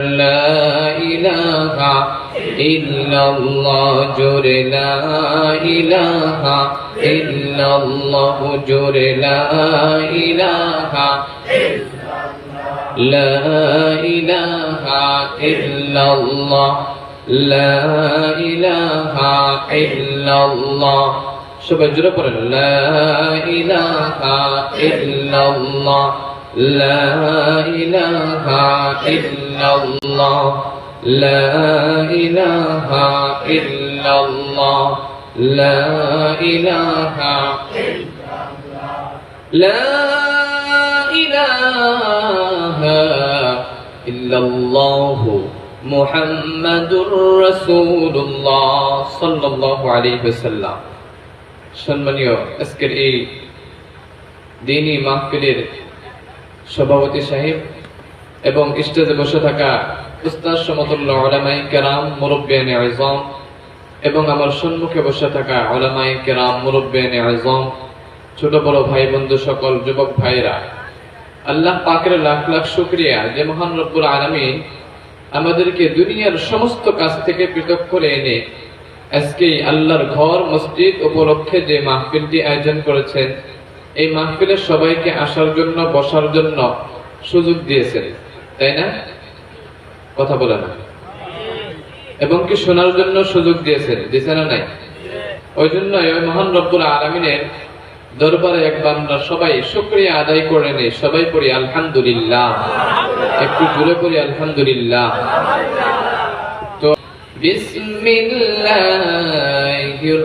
لا إله إلا الله جر لا إله إلا الله جر لا إله لا إله إلا الله لا إله إلا الله شبه جرب لا إله إلا الله লা ইলাহা ইল্লাল্লাহ লা ইলাহা ইল্লাল্লাহ লা ইলাহা لا إله إلا الله محمد رسول الله صلى الله عليه وسلم সম্মানীয় আজকের এই দিনী মাহফিলের সভাপতি সাহেব এবং স্টেজে বসে থাকা উস্তাদ সমতুল্য ওলামাই কেরাম মুরব্বিয়ানে আজম এবং আমার সম্মুখে বসে থাকা ওলামাই কেরাম মুরব্বিয়ানে আজম ছোট বড় ভাই বন্ধু সকল যুবক ভাইরা। আল্লাহ পাকের লাখ লাখ শুক্রিয়া যে মহান রব্বুল আলমী আমাদেরকে দুনিয়ার সমস্ত কাজ থেকে পৃথক করে এনে আজকে আল্লাহর ঘর, মসজিদ উপলক্ষে যে মাহফিলটি আয়োজন করেছেন এই মাহফিলে সবাইকে আসার জন্য, বসার জন্য সুযোগ দিয়েছেন, তাই না? কথা বলে না। এবং কি শোনার জন্য সুযোগ দিয়েছেন দিয়েছে না নাই? ওই জন্য ওই মহান রব্বুল আলমিনের দরবারে একবার আমরা সবাই শুক্রিয়া আদায় করে নেই সবাই পড়ি, আলহামদুলিল্লাহ। একটু জুড়ে পড়ি, আলহামদুলিল্লাহ। তো, বিসমিল্লাহির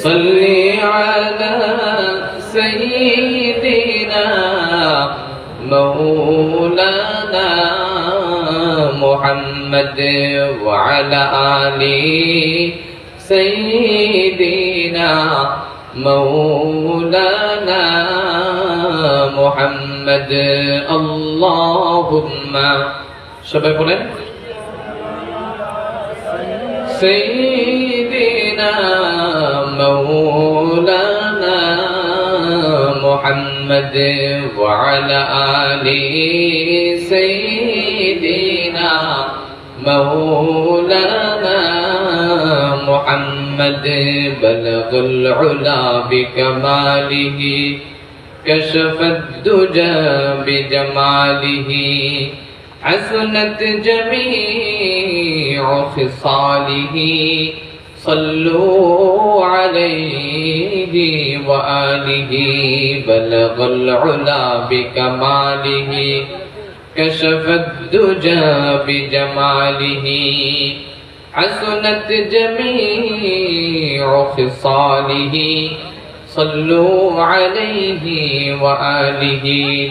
صل على سيدنا مولانا محمد وعلى آله سيدنا مولانا محمد اللهم সবাই বলেন سيدنا مولانا محمد وعلى آله سيدنا مولانا محمد. بلغ العلا بكماله كشف الدجى بجماله حسنت جميع خصاله. صلوا عليه وآله بلغ العلا بكماله كشف الدجى بجماله حسنت جميع خصاله. صلوا عليه وآله.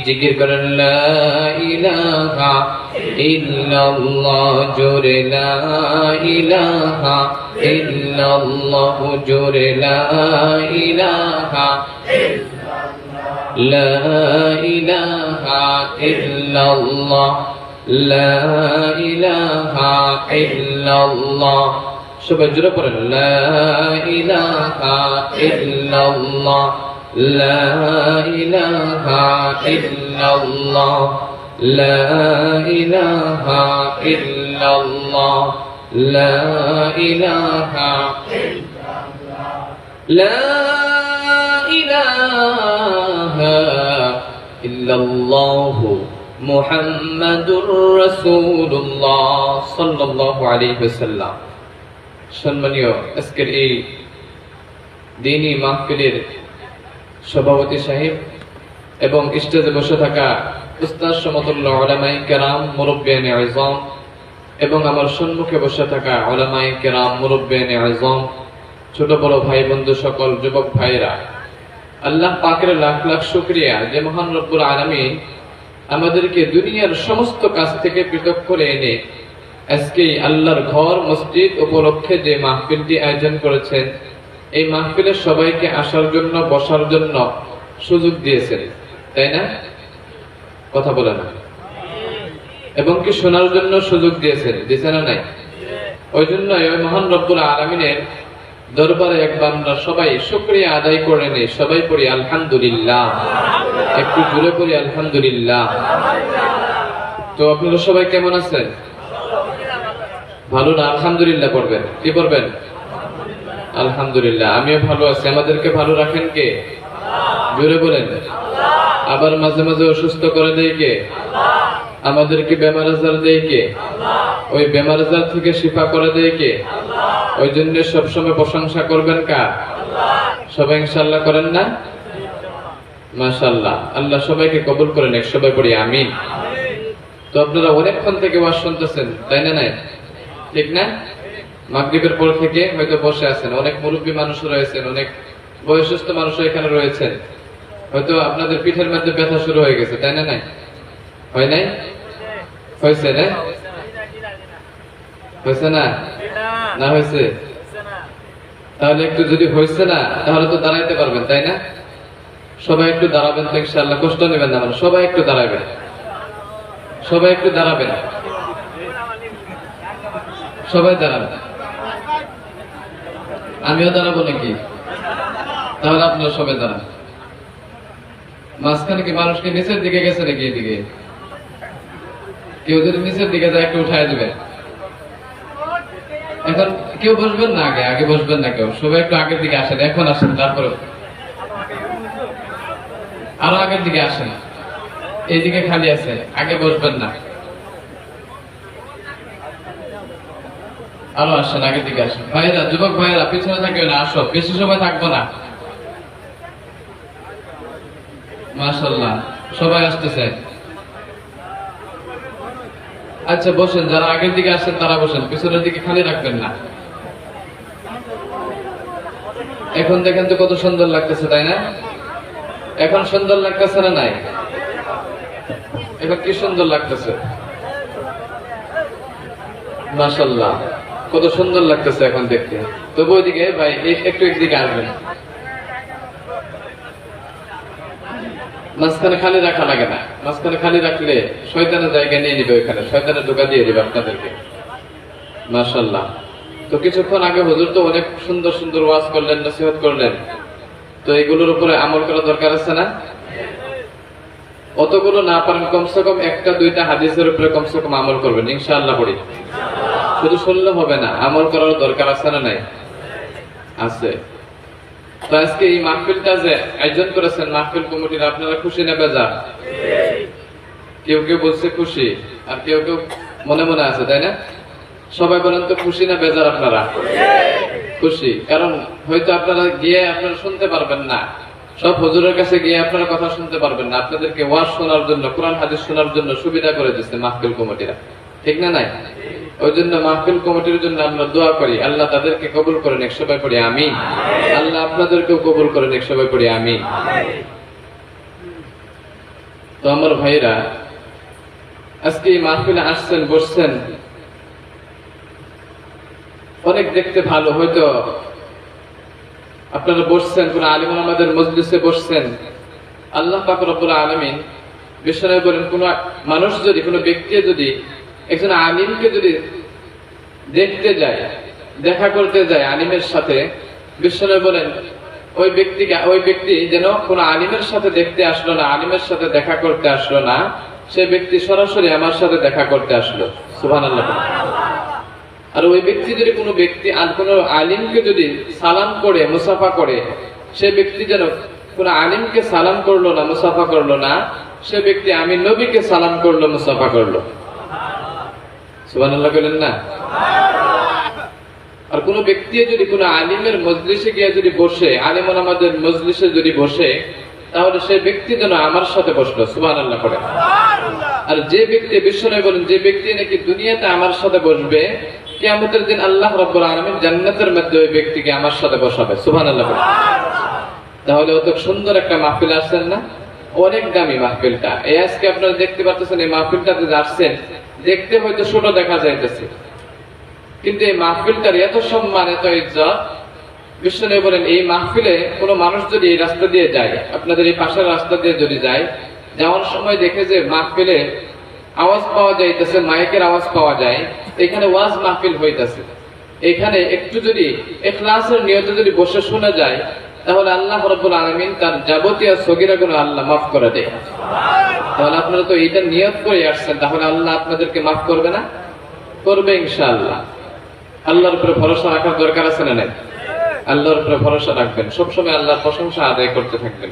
ذكر كر لا إله إلا الله جر لا إله إلا الله جر لا إله لا إله إلا الله لا إله إلا الله. شبجر پر لا إله إلا الله. لا إله إلا الله. لا إله إلا الله. لا إله إلا الله لا إله إلا الله. محمد رسول الله صلى الله عليه وسلم. সম্মানীয় আজকের এই দিনী মাহফিলের সভাপতি সাহেব এবং স্টেজে বসে থাকা উস্তাদ সমতুল্য ওলামাই কেরাম মুরব্বিয়ানে আজম এবং আমার সম্মুখে বসে থাকা ওলামাই কেরাম মুরব্বিয়ানে আজম, ছোট বড় ভাই বন্ধু সকল যুবক ভাইরা আল্লাহ পাকের লাখ লাখ শুক্রিয়া যে মহান রব্বুল আলমী আমাদেরকে দুনিয়ার সমস্ত কাজ থেকে পৃথক করে এনে আজকে আল্লাহর ঘর, মসজিদ উপলক্ষে যে মাহফিলটি আয়োজন করেছেন এই মাহফিলের সবাইকে আসার জন্য, বসার জন্য সুযোগ দিয়েছেন, তাই না? কথা বলে না। এবং কি শোনার জন্য সুযোগ দিয়েছেন দিয়েছে না নাই? ওই জন্য ওই মহান রব্বুল আলমিনের দরবারে একবার আমরা সবাই শুক্রিয়া আদায় করে নেই সবাই পড়ি আলহামদুলিল্লাহ। একটু জুড়ে পড়ি আলহামদুলিল্লাহ। তো আপনারা সবাই কেমন আছেন? ভালো না, আলহামদুলিল্লাহ পড়বেন কি পড়বেন আলহামদুলিল্লাহ, আমিও ভালো আছি। আমাদেরকে ভালো রাখেন কে? জোরে বলেন। আবার মাঝে মাঝে অসুস্থ করে দেয় কে? আমাদেরকে বেমার আজার দেয় কে? ওই বেমার আজার থেকে শিফা করে দেয় কে? ওই জন্য সবসময় প্রশংসা করবেন কা সবাই ইনশাল্লাহ করেন না? মাশাল্লাহ আল্লাহ সবাইকে কবুল করেন এক সবাই পড়ি, আমিন। তো আপনারা অনেকক্ষণ থেকে ওয়াজ শুনতেছেন, তাই না নাই? ঠিক না? মাগরিবের পর থেকে হয়তো বসে আছেন, অনেক মুরব্বী মানুষ রয়েছেন, অনেক বয়সস্থ মানুষ এখানে রয়েছেন। হয়তো আপনাদের পিঠের মধ্যে ব্যথা শুরু হয়ে গেছে, তাই না নাই? হয় নাই? হয়েছে না? হয়েছে না? না হয়েছে? তাহলে একটু যদি হয়েছে না, তাহলে তো দাঁড়াইতে পারবেন, তাই না? সবাই একটু দাঁড়াবেন তো ইনশাআল্লাহ, কষ্ট নেবেন না সবাই একটু দাঁড়াবেন। সবাই একটু দাঁড়াবেন। সবাই দাঁড়াবেন আমিও দাঁড়াবো নাকি? তাহলে আপনারা সবাই দাঁড়ান। মাঝখানে কি মানুষকে নিচের দিকে গেছে নাকি এদিকে? কেউ যদি নিচের দিকে যায়, একটু উঠায় দিবে। এখন কেউ বসবেন না আগে? আগে বসবেন না কেউ? সবাই একটু আগের দিকে আসেন। এখন আসেন তারপরে আরও আগের দিকে আসেন। এইদিকে খালি আছে। আগে বসবেন না। আরও আসেন আগের দিকে আসেন। ভাইরা যুবক ভাইরা পিছনে থাকবে না, আসো। বেশি সময় থাকব না। মাশাল্লাহ সবাই আসতেছে। আচ্ছা বসেন, যারা আগের দিকে আসেন, তারা বসেন। পিছনের দিকে খালি রাখবেন না। এখন দেখেন তো কত সুন্দর লাগতেছে, তাই না? এখন সুন্দর লাগতেছে না নাই? এখন কি সুন্দর লাগতেছে? মাশাল্লাহ কত সুন্দর লাগতেছে এখন দেখতে। তবু ওইদিকে ভাই একটু একদিকে আসবেন। মাঝখানে খালি রাখা লাগে না। মাঝখানে খালি রাখলে শয়তানের জায়গা নিয়ে নিবে ওইখানে। শয়তানের ঢোকা দিয়ে দিবে আপনাদেরকে। মাশাল্লাহ তো কিছুক্ষণ আগে হুজুর তো অনেক সুন্দর সুন্দর ওয়াজ করলেন, নসিহত করলেন। তো এগুলোর উপরে আমল করা দরকার আছে না? অতগুলো না পারেন, কমসে কম একটা, দুইটা হাদিসের উপরে কমসে কম আমল করবেন, ইনশাআল্লাহ পড়ি। শুধু শুনলে হবে না, আমল করার দরকার আছে না নাই? আছে। তো আজকে এই মাহফিলটা যে আয়োজন করেছেন মাহফিল কমিটির, আপনারা খুশি নেবে যা কেউ কেউ বলছে খুশি, আর কেউ কেউ মনে মনে আছে, তাই না? সবাই বলেন তো খুশি না বেজার আপনারা? খুশি। কারণ হয়তো আপনারা গিয়ে আপনারা শুনতে পারবেন না। সব হুজুরের কাছে গিয়ে আপনারা কথা শুনতে পারবেন না। আপনাদেরকে ওয়াজ শোনার জন্য, কোরআন হাদিস শোনার জন্য সুবিধা করে দিচ্ছে মাহফিল কমিটিরা। ঠিক না নাই? ওই জন্য মাহফিল কমিটির জন্য আমরা দোয়া করি, আল্লাহ তাদেরকে কবুল করেন এক সবাই পড়ি আমি আল্লাহ আপনাদেরকেও কবুল করেন এক সবাই পড়ি আমি তো আমার ভাইরা আজকে এই মাহফিলে আসছেন, বসছেন, অনেক দেখতে ভালো, হয়তো আপনারা বসছেন, কোন আলিম আমাদের মজলিসে বসছেন। আল্লাহ পাক রব্বুল আলামিন বিশ্বনবী বলেন কোন মানুষ যদি, কোনো ব্যক্তি যদি একজন আলিমকে যদি দেখতে যায় দেখা করতে যায় আলিমের সাথে, বিশ্বনবী বলেন, ওই ব্যক্তিকে, ওই ব্যক্তি যেন কোন আলিমের সাথে দেখতে আসলো না আলিমের সাথে দেখা করতে আসলো না, সে ব্যক্তি সরাসরি আমার সাথে দেখা করতে আসলো। সুবহানাল্লাহ। আর ওই ব্যক্তি যদি কোনো ব্যক্তি, আর কোনো আলিমকে যদি সালাম করে, মুসাফা করে, সে ব্যক্তি যেন কোন আলিমকে সালাম করল না, মুসাফা করল না, সে ব্যক্তি আমি নবীকে সালাম করল, মুসাফা করল। আর কোন ব্যক্তি যদি কোনো আলিমের মজলিসে গিয়ে যদি বসে আলিমন আমাদের মজলিসে যদি বসে, তাহলে সে ব্যক্তি যেন আমার সাথে বসল, সুবহানাল্লাহ করে। আর যে ব্যক্তি বিশ্বনবী বলেন, যে ব্যক্তি নাকি দুনিয়াতে আমার সাথে বসবে, কিয়ামতের দিন আল্লাহ রাব্বুল জান্নাতের মধ্যে ওই ব্যক্তিকে আমার সাথে বসাবে, সুবহানাল্লাহ বলে তাহলে অত সুন্দর একটা মাহফিল আসছেন না? অনেক দামি মাহফিলটা। এই আজকে আপনারা দেখতে পাচ্ছেন এই মাহফিলটাতে আসছেন দেখতে হয়তো ছোট দেখা যাইতেছে। কিন্তু এই মাহফিলটার এত সম্মান, এত ইজ্জত বিষ্ণু বলেন, এই মাহফিলে কোনো মানুষ যদি এই রাস্তা দিয়ে যায়, আপনাদের এই পাশের রাস্তা দিয়ে যদি যায় যাওয়ার সময় দেখে যে মাহফিলে আওয়াজ পাওয়া যাইতেছে, মাইকের আওয়াজ পাওয়া যায়, এখানে ওয়াজ মাহফিল হইতেছে। এখানে একটু যদি এখলাসের নিয়ত যদি বসে শোনা যায়, তাহলে আল্লাহ রব্বুল আলমিন তার যাবতীয় সগিরা গুলো আল্লাহ মাফ করে দেয়। তাহলে আপনারা তো এইটা নিয়ত করে আসছেন, তাহলে আল্লাহ আপনাদেরকে মাফ করবে না? করবে ইনশাআল্লাহ। আল্লাহর উপরে ভরসা রাখার দরকার আছে না নাই? আল্লাহর উপরে ভরসা রাখবেন। সবসময় আল্লাহর প্রশংসা আদায় করতে থাকবেন।